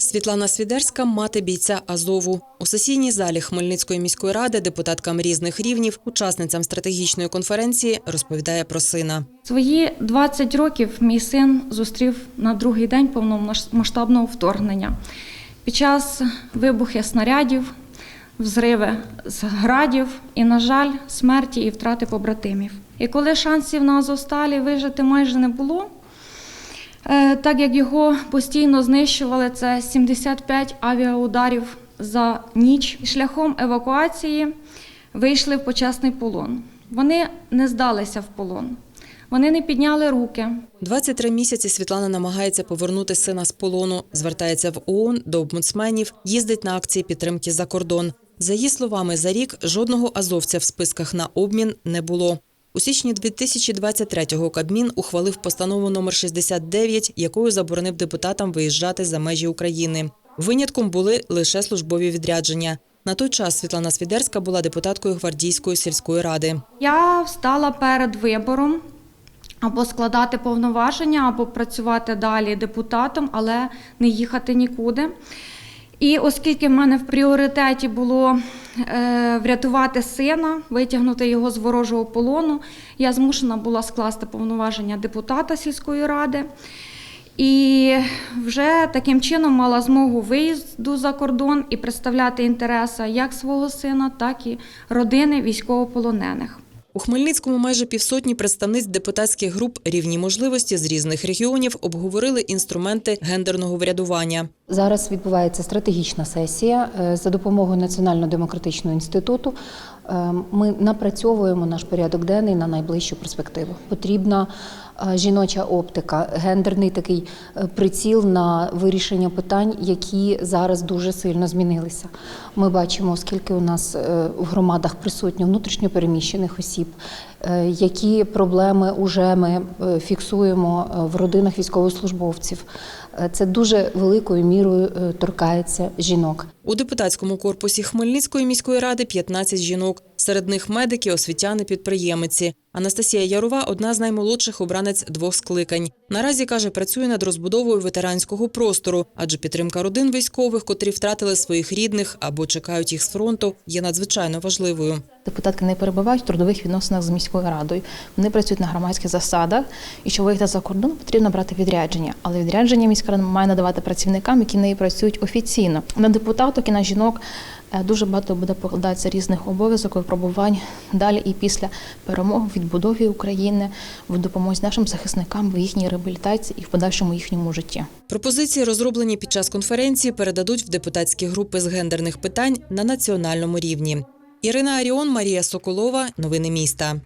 Світлана Свідерська мати бійця Азову. У сесійній залі Хмельницької міської ради депутаткам різних рівнів, учасницям стратегічної конференції, розповідає про сина. Свої 20 років мій син зустрів на другий день повномасштабного вторгнення. Під час вибухи снарядів, взриви з градів і, на жаль, смерті і втрати побратимів. І коли шансів на Азовсталі вижити майже не було, так як його постійно знищували, це 75 авіаударів за ніч. Шляхом евакуації вийшли в почесний полон. Вони не здалися в полон. Вони не підняли руки. 23 місяці Світлана намагається повернути сина з полону, звертається в ООН до обмудсменів, їздить на акції підтримки за кордон. За її словами, за рік жодного азовця в списках на обмін не було. У січні 2023-го Кабмін ухвалив постанову номер 69, якою заборонив депутатам виїжджати за межі України. Винятком були лише службові відрядження. На той час Світлана Свідерська була депутаткою гвардійської сільської ради. Я встала перед вибором або складати повноваження, або працювати далі депутатом, але не їхати нікуди. І оскільки в мене в пріоритеті було врятувати сина, витягнути його з ворожого полону, я змушена була скласти повноваження депутата сільської ради. І вже таким чином мала змогу виїзду за кордон і представляти інтереси як свого сина, так і родини військовополонених. У Хмельницькому майже півсотні представниць депутатських груп рівні можливості з різних регіонів обговорили інструменти гендерного врядування. Зараз відбувається стратегічна сесія Е, за допомогою Національно-демократичного інституту. е, Ми напрацьовуємо наш порядок денний на найближчу перспективу. Потрібна жіноча оптика, гендерний такий е, приціл на вирішення питань, які зараз дуже сильно змінилися. Ми бачимо, скільки у нас е, в громадах присутньо внутрішньопереміщених осіб, е, які проблеми уже ми фіксуємо в родинах військовослужбовців. Це дуже великою мірою торкається жінок. У депутатському корпусі Хмельницької міської ради 15 жінок. Серед них медики, освітяни, підприємиці. Анастасія Ярова одна з наймолодших обранець двох скликань. Наразі каже, працює над розбудовою ветеранського простору, адже підтримка родин військових, котрі втратили своїх рідних або чекають їх з фронту, є надзвичайно важливою. Депутатки не перебувають в трудових відносинах з міською радою. Вони працюють на громадських засадах, і щоб виїхати за кордон, потрібно брати відрядження. Але відрядження міська рада має надавати працівникам, які в неї працюють офіційно. На депутаток і на жінок е, дуже багато буде покладатися різних обов'язок, випробувань далі і після перемоги в відбудові України, в допомозі нашим захисникам в їхній реабілітації і в подальшому їхньому житті. Пропозиції, розроблені під час конференції, передадуть в депутатські групи з гендерних питань на національному рівні. Ірина Аріон, Марія Соколова. Новини міста.